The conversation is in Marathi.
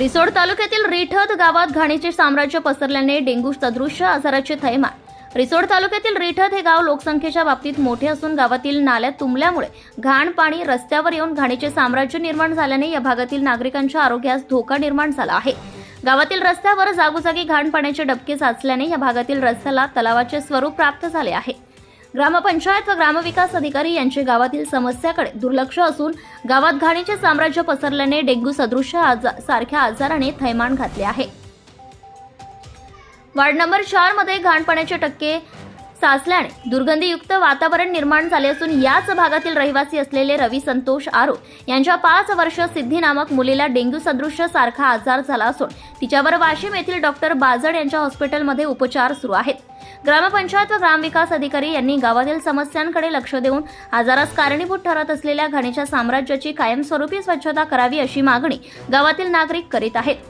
रिसोड तालुक्यातील रिठद गावात घाणीचे साम्राज्य पसरल्याने डेंग्यू सदृश्य आजाराचे थैमान. रिसोड तालुक्यातील रिठद हे गाव लोकसंख्येच्या बाबतीत मोठे असून गावातील नाल्या तुंबल्यामुळे घाण पाणी रस्त्यावर येऊन घाणीचे साम्राज्य निर्माण झाल्याने या भागातील नागरिकांच्या आरोग्यास धोका निर्माण झाला आहे. गावातील रस्त्यावर जागोजागी घाण पाण्याचे डबके साचल्याने या भागातील रस्त्याला तलावाचे स्वरूप प्राप्त झाले आहे. ग्रामपंचायत व ग्रामविकास अधिकारी यांचे गावातील समस्याकडे दुर्लक्ष असून गावात घाणीचे साम्राज्य पसरल्याने डेंग्यू सदृश आजा सारख्या आजाराने थैमान घातले आहे. वार्ड नंबर चारमध्ये घाण पाण्याचे टक्के साचल्याने दुर्गंधीयुक्त वातावरण निर्माण झाले असून याच भागातील रहिवासी असलेले रवी संतोष आरो यांच्या पाच वर्ष सिद्धी नामक मुलीला डेंग्यू सदृश्य सारखा आजार झाला असून तिच्यावर वाशिम येथील डॉक्टर बाजड यांच्या हॉस्पिटलमध्ये उपचार सुरू आहेत. ग्रामपंचायत व ग्रामविकास अधिकारी यांनी गावातील समस्यांकडे लक्ष देऊन आजारास कारणीभूत ठरत असलेल्या घाणीच्या साम्राज्याची कायमस्वरूपी स्वच्छता करावी अशी मागणी गावातील नागरिक करीत आहेत.